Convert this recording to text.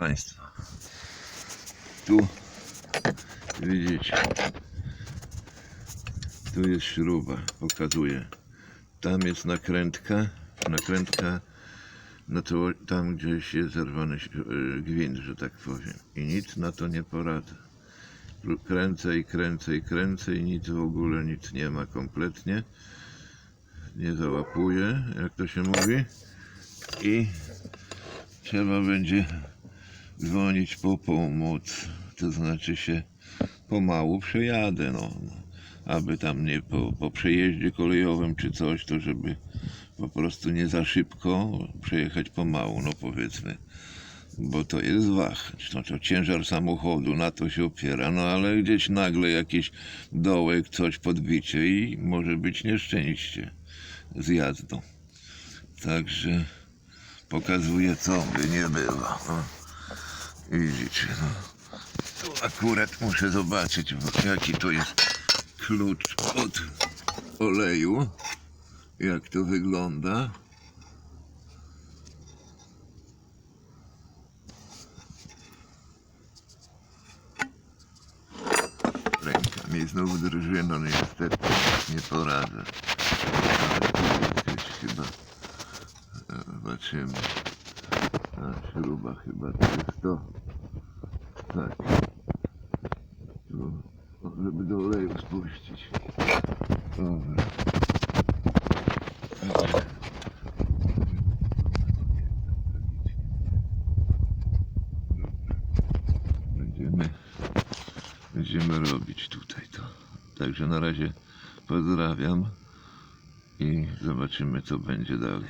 Państwa. Tu widzicie. Tu jest śruba, pokazuję. Tam jest nakrętka. Nakrętka no to tam gdzieś jest zerwany e, gwint, że tak powiem. I nic na to nie poradzę. Kręcę i kręcę i kręcę i nic w ogóle, nic nie ma kompletnie. Nie załapuje, jak to się mówi. I trzeba będzie dzwonić po pomoc. To znaczy się pomału przejadę, no. Aby tam nie po, po przejeździe kolejowym czy coś, to żeby po prostu nie za szybko przejechać pomału, no powiedzmy. Bo to jest wahacz, no to ciężar samochodu, na to się opiera, no ale gdzieś nagle jakiś dołek, coś podbicie i może być nieszczęście z jazdą. Także pokazuje co by nie było. No. Widzicie, no. Tu akurat muszę zobaczyć, jaki to jest klucz od oleju. Jak to wygląda. Ręka mi znów drży, no niestety nie poradzę. Chyba. e, Zobaczymy. A śruba chyba to jest to. Tak. Tu, o, żeby do oleju spuścić. Dobra. Będziemy, będziemy robić tutaj to. Także na razie pozdrawiam i zobaczymy co będzie dalej.